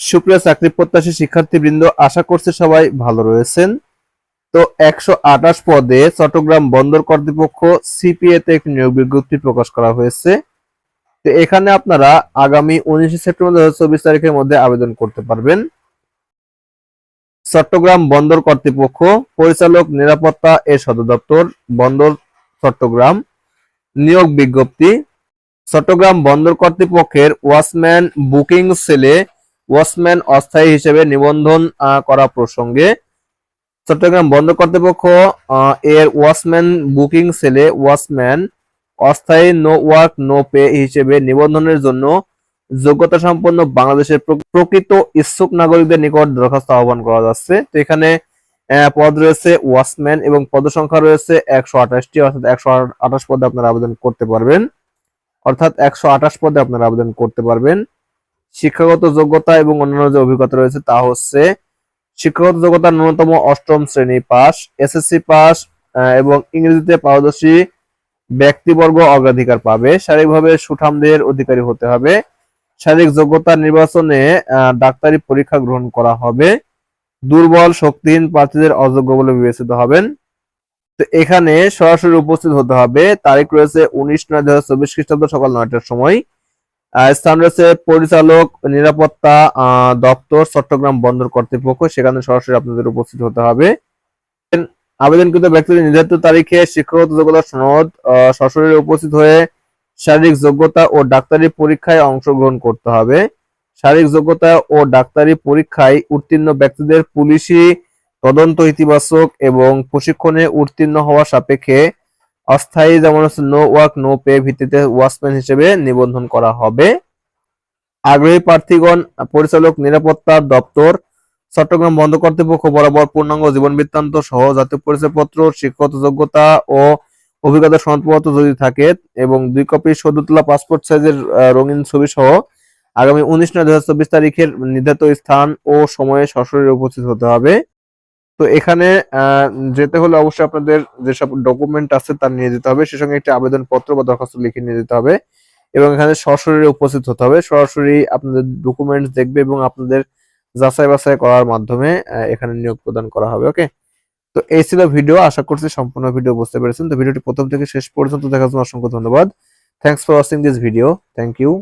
সুপ্রিয় চাকরি প্রত্যাশী শিক্ষার্থীবৃন্দ, আশা করছি সবাই ভালো রয়েছেন। তো একশো আঠাশ পদে চট্টগ্রাম বন্দর কর্তৃপক্ষ সিপিএ তে একটি নিয়োগ বিজ্ঞপ্তি প্রকাশ করা হয়েছে। তো এখানে আপনারা আগামী উনিশে সেপ্টেম্বর দু চব্বিশ তারিখের মধ্যে আবেদন করতে পারবেন। চট্টগ্রাম বন্দর কর্তৃপক্ষ পরিচালক নিরাপত্তা এর সদর দপ্তর বন্দর চট্টগ্রাম। নিয়োগ বিজ্ঞপ্তি, চট্টগ্রাম বন্দর কর্তৃপক্ষের ওয়াচম্যান বুকিং সেলে ওয়াচম্যান অস্থায়ী হিসেবে নিবন্ধন করা প্রসঙ্গে চট্টগ্রাম বন্দর কর্তৃপক্ষ এর ওয়াচম্যান বুকিং সেলে ওয়াচম্যান অস্থায়ী নো ওয়ার্ক, নো পে হিসেবে নিবন্ধনের জন্য যোগ্যতা সম্পন্ন বাংলাদেশের প্রকৃত ইচ্ছুক নাগরিকদের নিকট দরখাস্ত আহ্বান করা যাচ্ছে। তো এখানে পদ রয়েছে ওয়াচম্যান এবং পদ সংখ্যা রয়েছে একশো আঠাশটি, অর্থাৎ একশো আঠাশ পদে আপনারা আবেদন করতে পারবেন। অর্থাৎ একশো আঠাশ পদে আপনারা আবেদন করতে পারবেন। শিক্ষাগত যোগ্যতা এবং অন্যান্য যে অভিজ্ঞতা রয়েছে তা হচ্ছে শিক্ষাগত যোগ্যতা ন্যূনতম অষ্টম শ্রেণি পাস এসএসসি পাস এবং ইংরেজিতে পারদর্শী ব্যক্তিবর্গ অগ্রাধিকার পাবে। শারীরিকভাবে সুঠামদের অধিকারী হতে হবে। শারীরিক যোগ্যতা নির্বাচনে ডাক্তারি পরীক্ষা গ্রহণ করা হবে। দুর্বল শক্তিহীন প্রার্থীদের অযোগ্য বলে বিবেচিত হবেন। তো এখানে সরাসরি উপস্থিত হতে হবে। তারিখ রয়েছে উনিশ নয় দুই হাজার চব্বিশ খ্রিস্টাব্দ সকাল নয়টার সময়। স্থান রয়েছে পরিচালক, নিরাপত্তা দপ্তর, চট্টগ্রাম বন্দর কর্তৃপক্ষ। সেখানে সরাসরি আপনাদের উপস্থিত হতে হবে। আবেদনকৃত ব্যক্তিদের নির্ধারিত তারিখে শিক্ষাগত যোগ্যতা সনদ সশরীরে উপস্থিত হয়ে শারীরিক যোগ্যতা ও ডাক্তারি পরীক্ষায় অংশগ্রহণ করতে হবে। শারীরিক যোগ্যতা ও ডাক্তারি পরীক্ষায় উত্তীর্ণ ব্যক্তিদের পুলিশি, তদন্ত ইতিবাচক এবং প্রশিক্ষণে উত্তীর্ণ হওয়া সাপেক্ষে অস্থায়ী যেমন হচ্ছে নো ওয়ার্ক নো পে ভিত্তিতে ওয়াচম্যান হিসেবে নিবন্ধন করা হবে। আগ্রহী প্রার্থীগণ, পরিচালক, নিরাপত্তা দপ্তর, চট্টগ্রাম বন্ধ কর্তৃপক্ষ বরাবর পূর্ণাঙ্গ জীবন বৃত্তান্ত সহ জাতীয় পরিচয়পত্র শিক্ষাগত যোগ্যতা ও অভিজ্ঞতা সনদপত্র যদি থাকে এবং দুই কপি সদ্য তোলা পাসপোর্ট সাইজের রঙিন ছবি সহ আগামী উনিশ নয় চব্বিশ তারিখের নির্ধারিত স্থান ও সময়ে সশরীরে উপস্থিত হতে হবে। তো এখানে যেতে হলে অবশ্যই আপনাদের যেসব ডকুমেন্ট আছে তা নিয়ে যেতে হবে। সে সঙ্গে একটি আবেদন পত্র বা দরখাস্ত লিখে নিয়ে যেতে হবে এবং এখানে সরাসরি উপস্থিত হতে হবে। সরাসরি আপনাদের ডকুমেন্টস দেখবে এবং আপনাদের যাচাই বাছাই করার মাধ্যমে এখানে নিয়োগ প্রদান করা হবে ওকে তো এই ছিল ভিডিও। আশা করছি সম্পূর্ণ ভিডিও বুঝতে পেরেছেন। তো ভিডিওটি প্রথম থেকে শেষ পর্যন্ত দেখার জন্য অসংখ্য ধন্যবাদ। Thanks for watching this video thank you